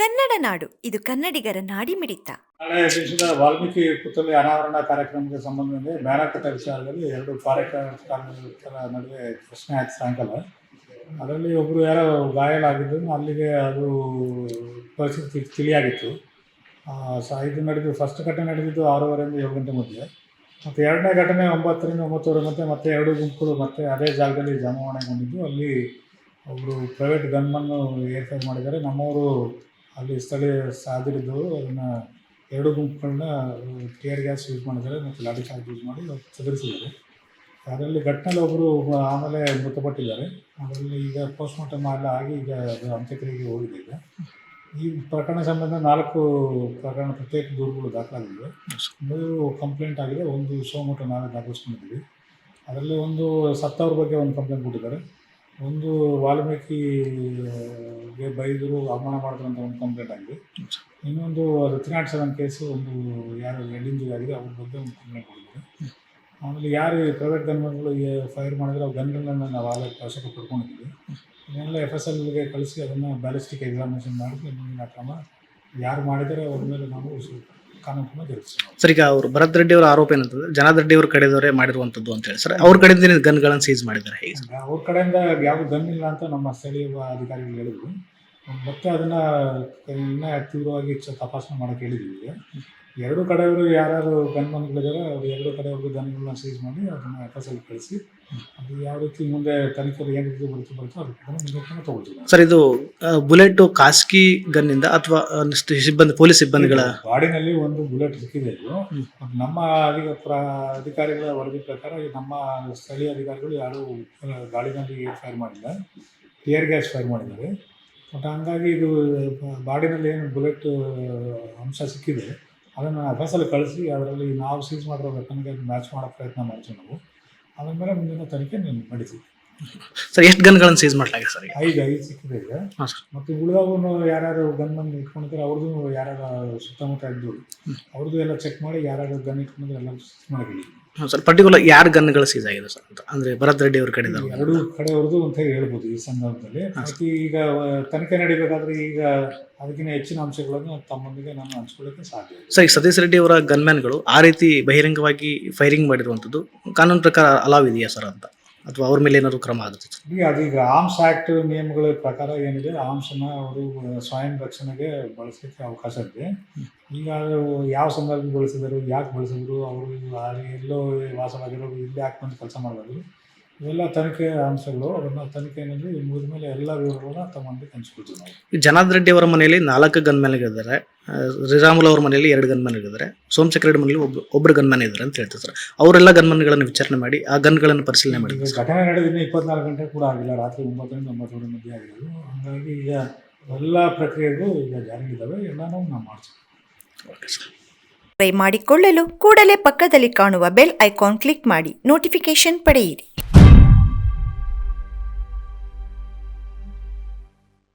ಕನ್ನಡ ನಾಡು, ಇದು ಕನ್ನಡಿಗರ ನಾಡಿ ಮಿಡಿತ ವಾಲ್ಮೀಕಿ ಪುತ್ಥಳಿ ಅನಾವರಣ ಕಾರ್ಯಕ್ರಮಕ್ಕೆ ಸಂಬಂಧದಲ್ಲಿ ಕಟ್ಟ ವಿಚಾರದಲ್ಲಿ ಎರಡು ಕಾರ್ಯಕರ್ತರ ನಡುವೆ ಪ್ರಶ್ನೆ ಆಯ್ತು ಸಾಯಂಕಾಲ. ಅದರಲ್ಲಿ ಒಬ್ಬರು ಯಾರೋ ಗಾಯಲಾಗಿದ್ದು ಅಲ್ಲಿಗೆ ಅದು ಪರಿಸ್ಥಿತಿ ತಿಳಿಯಾಗಿತ್ತು. ಇದು ನಡೆದು ಫಸ್ಟ್ ಘಟನೆ ನಡೆದಿದ್ದು ಆರೂವರೆಯಿಂದ ಏಳು ಗಂಟೆ ಮಧ್ಯೆ. ಮತ್ತು ಎರಡನೇ ಘಟನೆ ಒಂಬತ್ತರಿಂದ ಒಂಬತ್ತುವರೆ ಮಧ್ಯೆ, ಮತ್ತೆ ಎರಡು ಗುಂಪುಗಳು, ಮತ್ತೆ ಅದೇ ಜಾಗದಲ್ಲಿ ಜಮಾವಣೆಗೊಂಡಿದ್ದು. ಅಲ್ಲಿ ಒಬ್ಬರು ಪ್ರೈವೇಟ್ ಗನ್ಮನ್ನು ಏರ್ಫೇರ್ ಮಾಡಿದ್ದಾರೆ. ನಮ್ಮವರು ಅಲ್ಲಿ ಸ್ಥಳೀಯ ಸಾದಿರಿದ್ದವರು ಅದನ್ನು ಎರಡು ಗುಂಪುಗಳನ್ನ ಟಿಯರ್ ಗ್ಯಾಸ್ ಯೂಸ್ ಮಾಡಿದ್ದಾರೆ ಮತ್ತು ಲಾಡಿ ಚಾರ್ಜ್ ಯೂಸ್ ಮಾಡಿ ಚದುರಿಸಿದ್ದಾರೆ. ಅದರಲ್ಲಿ ಘಟನೆಯಲ್ಲಿ ಒಬ್ಬರು ಆಮೇಲೆ ಮೃತಪಟ್ಟಿದ್ದಾರೆ. ಅದರಲ್ಲಿ ಈಗ ಪೋಸ್ಟ್ಮಾರ್ಟಮ್ ಎಲ್ಲ ಆಗಿ ಈಗ ಅದು ಅಂತ್ಯಕ್ರಿಯೆಗೆ ಹೋಗಿದೆ ಈಗ. ಈ ಪ್ರಕರಣ ಸಂಬಂಧ ನಾಲ್ಕು ಪ್ರಕರಣ, ಪ್ರತ್ಯೇಕ ದೂರುಗಳು ದಾಖಲಾಗಿವೆ. ಮೂರು ಕಂಪ್ಲೇಂಟ್ ಆಗಿದೆ, ಒಂದು ಸೋಮಟ ನಾವೇ ದಾಖಲಿಸ್ಕೊಂಡಿದ್ದೀವಿ. ಅದರಲ್ಲಿ ಒಂದು ಸತ್ತವ್ರ ಬಗ್ಗೆ ಒಂದು ಕಂಪ್ಲೇಂಟ್ ಕೊಟ್ಟಿದ್ದಾರೆ. ಒಂದು ವಾಲ್ಮೀಕಿಗೆ ಬೈದರು ಅವಮಾನ ಮಾಡಿದ್ರು ಅಂತ ಒಂದು ಕಂಪ್ಲೇಂಟ್ ಆಗಿದೆ. ಇನ್ನೊಂದು ಅದು ಸರ್ ಕೇಸು ಒಂದು ಯಾರು ಹೆಡ್ ಆಗಿದೆ ಅವ್ರ ಬಗ್ಗೆ ಒಂದು ಕಂಪ್ಲೇಂಟ್ ಕೊಟ್ಟಿದ್ದಾರೆ. ಆಮೇಲೆ ಯಾರು ಪ್ರೈವೇಟ್ ಗನ್ಮನ್ಗಳು ಫೈರ್ ಮಾಡಿದ್ರೆ ಅವ್ರ ಗನ್ಗಳನ್ನ ನಾವು ಆಗ ವಶಕ್ಕೆ ಪಡ್ಕೊಂಡಿದ್ದೀವಿ. ಇದನ್ನೆಲ್ಲ ಎಫ್ ಎಸ್ ಎಲ್ಗೆ ಕಳಿಸಿ ಅದನ್ನು ಬ್ಯಾಲಿಸ್ಟಿಕ್ ಎಕ್ಸಾಮಿನೇಷನ್ ಮಾಡಿ, ಮುಂದಿನ ಕ್ರಮ ಯಾರು ಮಾಡಿದರೆ ಅವ್ರ ಮೇಲೆ ನಾವು ಕಾನೂನು ಕ್ರಮ ಜರುಗಿಸ್ತೀವಿ ಸರ್ ಈಗ ಅವರು ಭರತ್ ರೆಡ್ಡಿ ಅವರ ಆರೋಪ ಏನಂತಂದ್ರೆ ಜನಾರ್ದನ್ ರೆಡ್ಡಿ ಅವ್ರ ಕಡೆದವರೇ ಮಾಡಿರುವಂತದ್ದು ಅಂತ ಹೇಳಿ ಸರ್ ಅವ್ರ ಕಡೆಯಿಂದ ಗನ್ಗಳನ್ನು ಸೀಸ್ ಮಾಡಿದ್ದಾರೆ ಹೇಗೆ? ಅವ್ರ ಕಡೆಯಿಂದ ಯಾವ ಗನ್ ಇಲ್ಲ ಅಂತ ನಮ್ಮ ಸ್ಥಳೀಯ ಅಧಿಕಾರಿಗಳು ಹೇಳಿದ್ರು ಮತ್ತೆ ಅದನ್ನು ಇನ್ನೂ ತೀವ್ರವಾಗಿ ಚ- ತಪಾಸಣೆ ಮಾಡೋಕೆ ಹೇಳಿದ್ದೀವಿ ಎರಡು ಕಡೆಯವರು ಯಾರ್ಯಾರು ಗನ್ ಮನ್ಗಳಿದ್ದಾರೆ ಅವರು ಎರಡು ಕಡೆಯವರೆಗೂ ಗನ್ಗಳನ್ನ ಸೀಸ್ ಮಾಡಿ ಅದನ್ನು ಎಫ್ ಎಸ್ ಎಲ್ ಕಳಿಸಿ. ಅದು ಯಾವ ರೀತಿ ಮುಂದೆ ತನಿಖೆ ಏನು ರೀತಿ ಬರುತ್ತೆ ಬರುತ್ತೋ ಅದಕ್ಕೆ ತಗೊಳ್ತೀವಿ ಸರ್ ಇದು ಬುಲೆಟ್ ಖಾಸಗಿ ಗನ್ನಿಂದ ಅಥವಾ ಸಿಬ್ಬಂದಿ ಪೊಲೀಸ್ ಸಿಬ್ಬಂದಿಗಳ? ಬಾಡಿನಲ್ಲಿ ಒಂದು ಬುಲೆಟ್ ಸಿಕ್ಕಿದೆ ಇದು. ಅದು ನಮ್ಮ ಅಧಿಕಾರಿಗಳ ವರದಿ ಪ್ರಕಾರ ನಮ್ಮ ಸ್ಥಳೀಯ ಅಧಿಕಾರಿಗಳು ಯಾರು ಗಾಡಿನಲ್ಲಿ ಫೈರ್ ಮಾಡಿಲ್ಲ. ಟಿಯರ್ ಗ್ಯಾಸ್ ಫೈರ್ ಮಾಡಿದ್ದಾರೆ. ಬಟ್ ಹಂಗಾಗಿ ಇದು, ಬಾಡಿನಲ್ಲಿ ಏನು ಬುಲೆಟ್ ಅಂಶ ಸಿಕ್ಕಿದೆ. ಅದನ್ನು ಅಭ್ಯಾಸಲ್ಲಿ ಕಳಿಸಿ, ಅದರಲ್ಲಿ ನಾವು ಸೀಸ್ ಮಾಡಿರೋ ವೆಪನ್ಗೆ ಮ್ಯಾಚ್ ಮಾಡೋ ಪ್ರಯತ್ನ ಮಾಡ್ತೀವಿ ನಾವು. ಅದಾದಮೇಲೆ ಮೇಲೆ ಮುಂದಿನ ತನಿಖೆ ನಡೀತೀವಿ ಸರ್ ಎಷ್ಟು ಗನ್ಗಳನ್ನು ಸೀಸ್ ಮಾಡಲಾಗಿದೆ ಸರ್ ಈಗ? ಐದು ಐದು ಸಿಕ್ಕಿದೆ ಈಗ. ಹಾಂ ಸರ್. ಮತ್ತು ಉಳಿದವನು ಯಾರ್ಯಾರು ಗನ್ ಮನ್ ಇಟ್ಕೊಂಡಿದ್ದಾರೆ ಅವ್ರದ್ದು ಯಾರ್ಯಾರ ಸುತ್ತಮುತ್ತ ಇದ್ದು ಅವ್ರದ್ದು ಎಲ್ಲ ಚೆಕ್ ಮಾಡಿ ಯಾರ್ಯಾರು ಗನ್ ಇಟ್ಕೊಂಡಿದ್ರೆ ಎಲ್ಲ ಮಾಡಿದ್ವಿ ಹಾಂ ಸರ್ ಪರ್ಟಿಕ್ಯುಲರ್ ಯಾರು ಗನ್ಗಳು ಸೀಸ್ ಆಗಿದೆ ಸರ್ ಅಂತ? ಅಂದ್ರೆ ಭರತ್ ರೆಡ್ಡಿ ಅವ್ರ ಕಡೆ ಎರಡು ಕಡೆಯವ್ರದ್ದು ಅಂತ ಹೇಳಿ ಹೇಳ್ಬೋದು ಈ ಸಂದರ್ಭದಲ್ಲಿ. ಮತ್ತು ಈಗ ತನಿಖೆ ನಡೀಬೇಕಾದ್ರೆ ಈಗ ಅದಕ್ಕಿಂತ ಹೆಚ್ಚಿನ ಅಂಶಗಳನ್ನು ತಮ್ಮೊಂದಿಗೆ ನಾನು ಹಂಚ್ಕೊಳ್ಳೋಕ್ಕೆ ಸಾಧ್ಯ ಸರ್ ಈಗ ಸತೀಶ್ ರೆಡ್ಡಿ ಅವರ ಗನ್ಮ್ಯಾನ್ಗಳು ಆ ರೀತಿ ಬಹಿರಂಗವಾಗಿ ಫೈರಿಂಗ್ ಮಾಡಿರುವಂಥದ್ದು ಕಾನೂನು ಪ್ರಕಾರ ಅಲಾವ್ ಇದೆಯಾ ಸರ್ ಅಂತ? ಅಥವಾ ಅವ್ರ ಮೇಲೆ ಏನಾದರೂ ಕ್ರಮ ಆಗುತ್ತೆ? ಈಗ ಅದೀಗ ಆರ್ಮ್ಸ್ ಆ್ಯಕ್ಟ್ ನಿಯಮಗಳ ಪ್ರಕಾರ ಏನಿದೆ ಆರ್ಮ್ಸನ್ನ ಅವರು ಸ್ವಯಂ ರಕ್ಷಣೆಗೆ ಬಳಸಲಿಕ್ಕೆ ಅವಕಾಶ ಇದೆ. ಈಗ ಯಾವ ಸಂದರ್ಭದಲ್ಲಿ ಬಳಸಿದರು, ಯಾಕೆ ಬಳಸಿದ್ರು, ಅವರು ಎಲ್ಲೋ ವಾಸವಾಗಿರೋರು ಇಲ್ಲಿ ಯಾಕೆ ಬಂದು ಕೆಲಸ ಮಾಡಬಾರ್ದು ಇವೆಲ್ಲ ತನಿಖೆ ಅಂಶಗಳು ಅದನ್ನು ತನಿಖೆಯಲ್ಲಿ ಮುಗಿದ ಮೇಲೆ ಎಲ್ಲ ವಿವರಗಳನ್ನ ತಗೊಂಡು ಹಂಚ್ಕೊಳ್ತೀವಿ ನಾವು. ಈ ಜನಾರ್ದನ್ ರೆಡ್ಡಿ ಅವರ ಮನೆಯಲ್ಲಿ ನಾಲ್ಕು ಗನ್ ಇದ್ದಾರೆ. ರಿರಾಮುಲ್ ಅವ್ರ ಮನೆಯಲ್ಲಿ ಎರಡು ಇದ್ದಾರೆ. ಸೋಮಶೇಖರ್ ರೆಡ್ಡಿ ಮನೆಯಲ್ಲಿ ಒಬ್ಬ ಒಬ್ಬರು ಗನ್ಮ್ಯಾನ್ ಇದ್ದಾರೆ ಅಂತ ಹೇಳ್ತಾರೆ ಸರ್ ಅವರೆಲ್ಲ ಗನ್ಮನ್ಗಳನ್ನು ವಿಚಾರಣೆ ಮಾಡಿ ಆ ಗನ್ಗಳನ್ನು ಪರಿಶೀಲನೆ ಮಾಡಿ. ಘಟನೆ ನಡೆದಿನ ಇಪ್ಪತ್ನಾಲ್ಕು ಗಂಟೆ ಕೂಡ ಆಗಿಲ್ಲ ರಾತ್ರಿ ಒಂಬತ್ತರಿಂದ ಒಂಬತ್ತುವರೆ ಮಧ್ಯೆ ಆಗಿರೋದು. ಹಾಗಾಗಿ ಈಗ ಎಲ್ಲ ಪ್ರಕ್ರಿಯೆಗಳು ಈಗ ಜಾರಿಗಿದ್ದಾವೆ. ಎಲ್ಲನೂ ನಾವು ಮಾಡ್ತೀವಿ. ಓಕೆ ಸರ್ ಮಾಡಿಕೊಳ್ಳಲು ಕೂಡಲೇ ಪಕ್ಕದಲ್ಲಿ ಕಾಣುವ ಬೆಲ್ ಐಕಾನ್ ಕ್ಲಿಕ್ ಮಾಡಿ ನೋಟಿಫಿಕೇಶನ್ ಪಡೆಯಿರಿ.